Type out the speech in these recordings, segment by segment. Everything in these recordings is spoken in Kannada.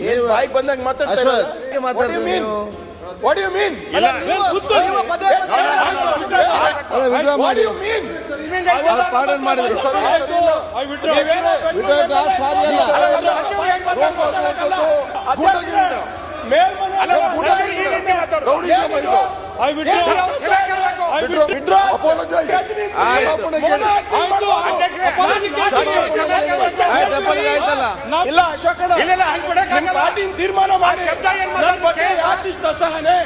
ಏನ್ ಬಾಯಿಗೆ ಬಂದಾಗ ಮಾತಾಡ್ತಾರೆ ಮಾಡಿದ್ರು. Withdraw ಆಯ್ತು, ಇಲ್ಲ ಅಶೋಕ್ ನಿಮ್ ಪಾರ್ಟಿನ ತೀರ್ಮಾನ ಮಾಡಿ ಅಸಹನೆ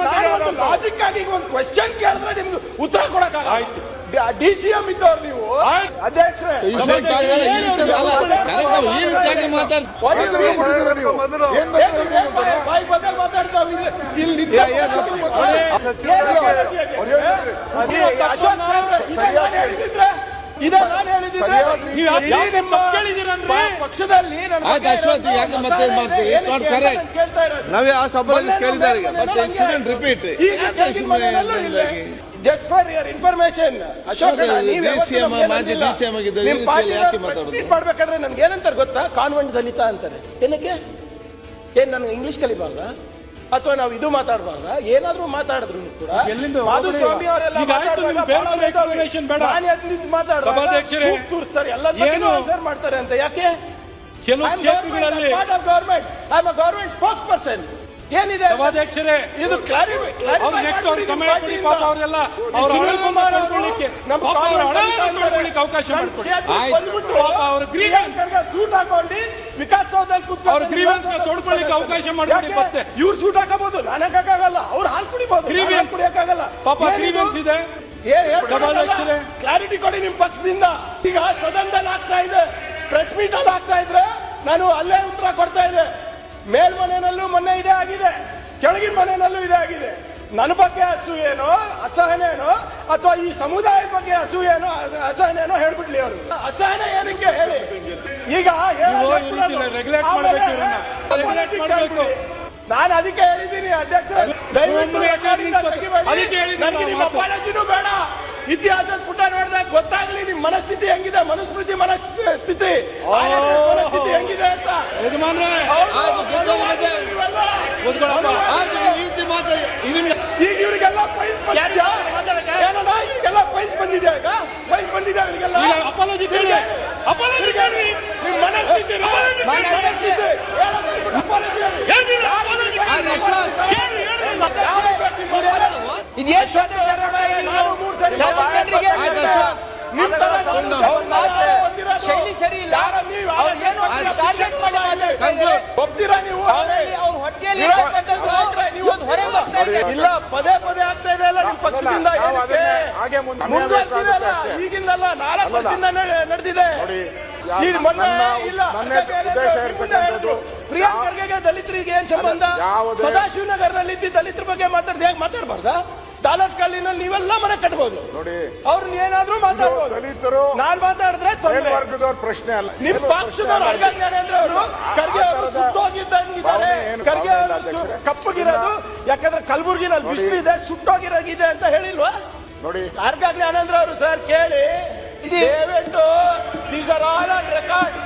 ಮಾತಾಡ್ದ? ಲಾಜಿಕ್ ಆಗಿ ಒಂದು ಕ್ವೆಶ್ಚನ್ ಕೇಳಿದ್ರೆ ನಿಮ್ಗೆ ಉತ್ತರ ಕೊಡಕ್ ಡಿ ಸಿ ಎಂ ಇದ್ದವ್ರು ನೀವು. ಅಧ್ಯಕ್ಷರೇ? ಬಾಯಿ ಬಂದಾಗ ಮಾತಾಡ್ತಾವ್ ಇಲ್ಲಿ ಅಶೋಕ್ ಹೇಳಿದ್ರೆ. ಇದೇ ನಾನು ಹೇಳಿದ್ರೆ. ನೀವು ಯಾಕೆ ಇಡೀ ನಿಮ್ಮ ಪಕ್ಷದಲ್ಲಿ. ನಾವೇ ಆ ಸಭೆಯಲ್ಲಿ ಕೇಳಿದ್ದಾರೆ repeat just for your information Ashok? ಮಾಡ್ಬೇಕಾದ್ರೆ ನನ್ಗೆ ಏನಂತಾರೆ ಗೊತ್ತಾ? ಕಾನ್ವೆಂಟ್ ದಲಿತ ಅಂತಾರೆ. ಏನಕ್ಕೆ? ಏನ್ ನಾನು ಇಂಗ್ಲಿಷ್ ಕಲಿಬಾರ್ದ ಅಥವಾ ನಾವು ಇದು ಮಾತಾಡಬಾರ್ದ? ಏನಾದ್ರೂ ಮಾತಾಡಿದ್ರು ಕೂಡ. ಮಾಧುಸ್ವಾಮಿ ಅವರೆಲ್ಲ ನಿಮ್ಗೆ ಎಲ್ಲ? ಆನ್ಸರ್ ಮಾಡ್ತಾರೆ ಅಂತ. ಯಾಕೆ? ಕೆಲವು government I am government spokesperson ಏನಿದೆ? ಸಭಾಧ್ಯಕ್ಷರೇ ಇದು ಅವಕಾಶ ಸೂಟ್ ಹಾಕೊಳ್ಳಿ ವಿಕಾಸ್ ಸೌಧದಲ್ಲಿ ಕೂತ್ಕೊಂಡು ನ ತೊಡ್ಕೊಳ್ಳಿಕ್ಕೆ ಅವಕಾಶ ಮಾಡ್ಕೊಡಿ ಮತ್ತೆ. ಇವ್ರು ಸೂಟ್ ಹಾಕಬಹುದು. ನನಗಾಗಲ್ಲ ಹಾಕಕ್ಕಾಗಲ್ಲ ಅವ್ರು ಹಾಲು ಕುಡಿಬಹುದು. ಗ್ರೀವೆನ್ಸ್ ಕುಡಿಯಕ್ಕಾಗಲ್ಲ. ಪಾಪ ಗ್ರೀವೆನ್ಸ್ ಇದೆ. ಸಭಾಧ್ಯಕ್ಷರೇ. ಕ್ಲಾರಿಟಿ ಕೊಡಿ ನಿಮ್ ಪಕ್ಷದಿಂದ. ಈಗ ಸದನದಲ್ಲಿ ಆಗ್ತಾ ಇದೆ. ಪ್ರೆಸ್ ಮೀಟ್ ಅಲ್ಲಿ ಆಗ್ತಾ ಇದ್ರೆ ನಾನು ಅಲ್ಲೇ ಉತ್ತರ ಕೊಡ್ತಾ ಇದೆ ಮೇಲ್ಮನೆಯಲ್ಲೂ ಮೊನ್ನೆ ಇದೇ ಆಗಿದೆ. ಕೆಳಗಿನ ಮನೆಯಲ್ಲೂ ಇದೇ ಆಗಿದೆ. ನನ್ನ ಬಗ್ಗೆ ಅಸೂಯೇನೋ ಅಸಹನೇನೋ ಅಥವಾ ಈ ಸಮುದಾಯದ ಬಗ್ಗೆ ಅಸೂಯೇನೋ ಏನೋ ಅಸಹನೇನೋ ಹೇಳ್ಬಿಡ್ಲಿ ಅವರು. ಅಸಹನೆ ಏನಕ್ಕೆ ಹೇಳಿ? ಈಗ. ನಾನು ಅದಕ್ಕೆ ಹೇಳಿದ್ದೀನಿ ಅಧ್ಯಕ್ಷ ದಯವಿಟ್ಟು ನನಗೆ ನಿಮ್ಮ. ಅಪಾಲಜಿನೂ ಬೇಡ. ಇತಿಹಾಸದ ಮನಸ್ಥಿತಿ ಹೆಂಗಿದೆ? ಮನುಸ್ಮೃತಿ ಮನಸ್ಥಿತಿ? ಮನಸ್ಥಿತಿ ಹೆಂಗಿದೆ ಅಂತ? ಈಗ ಇವರಿಗೆಲ್ಲ ಫೈಲ್ಸ್ ಬಂದಿದ್ಯಾ? ಏನಣ್ಣ ಇವರಿಗೆಲ್ಲ ಫೈಲ್ಸ್ ಬಂದಿದೆ ಈಗ? ಫೈಲ್ಸ್ ಬಂದಿದೆ ಅವರಿಗೆಲ್ಲ ಈಗ apology ಕೇಳಿ. apology ಕೇಳಿ. ನಿಮ್ ಮನಸ್ಥಿತಿ ಮನಸ್ಥಿತಿ. ನಿಮ್ಗೆ? ನಾನು ಮೂರು ಸರಿ ಶೈಲಿ ಸರಿ ಇಲ್ಲ ಟಾರ್ಗೆಟ್ ಮಾಡಿ. ಒಪ್ತೀರಾ ನೀವು ಇಲ್ಲ ಪದೇ ಪದೇ ಆಗ್ತಾ ಇದೆ ಅಲ್ಲ ನಿಮ್ ಪಕ್ಷದಿಂದ ಹಾಗೆ ಮುಂದುವರ್ದಿದೆ. ಈಗಿಂದಲ್ಲ ನಾಲ್ಕು. ವರ್ಷದಿಂದ ನಡೆದಿದೆ ಉದ್ದೇಶ ಮುಂದೆ ಇರ್ತಕ್ಕಂಥದ್ದು ಪ್ರಿಯಾಂಕ್ ಖರ್ಗೆಗೆ ದಲಿತರಿಗೆ ಏನ್ ಸಂಬಂಧ ಸದಾಶಿವನಗರ್ನಲ್ಲಿ ಸದಾಶಿವನಗರ್ನಲ್ಲಿ ಇದ್ದ ದಲಿತರ ಬಗ್ಗೆ ಮಾತಾಡ್ದೆ ಹೇಗೆ ಮಾತಾಡಬಾರ್ದಾ ಡಾಲರ್ಸ್ ಕಾಲಿನಲ್ಲಿ ನೀವೆಲ್ಲ ಮನೆ ಕಟ್ಬಹುದು ನೋಡಿ ಅವ್ರನ್ನ ಏನಾದ್ರೂ ಮಾತಾಡ್ಬೋದು. ದಲಿತರು ನಾನ್ ಮಾತಾಡಿದ್ರೆ ತೊಂದರೆ. ವರ್ಗದವ್ರ ಪ್ರಶ್ನೆ ಅಲ್ಲ. ನಿಮ್ ಪಕ್ಷದವ್ರು ಅವರು ಕರ್ಗೆ ಖರ್ಗೆ ಅವರು ಸುಟ್ಟೋಗಿದ್ದಂಗಿದ್ದಾರೆ ಖರ್ಗೆ ಅವರು ಕಪ್ಪಗಿರೋದು ಯಾಕಂದ್ರೆ ಕಲಬುರ್ಗಿನಲ್ಲಿ ಬಿಸಿಲು ಇದೆ ಸುಟ್ಟೋಗಿರೋಗಿದೆ ಅಂತ ಹೇಳಿಲ್ವಾ? ನೋಡಿ. ಅರ್ಗ ಜ್ಞಾನೇಂದ್ರ ಅವರು ಸರ್ ಕೇಳಿ ದಯವಿಟ್ಟು these are all on record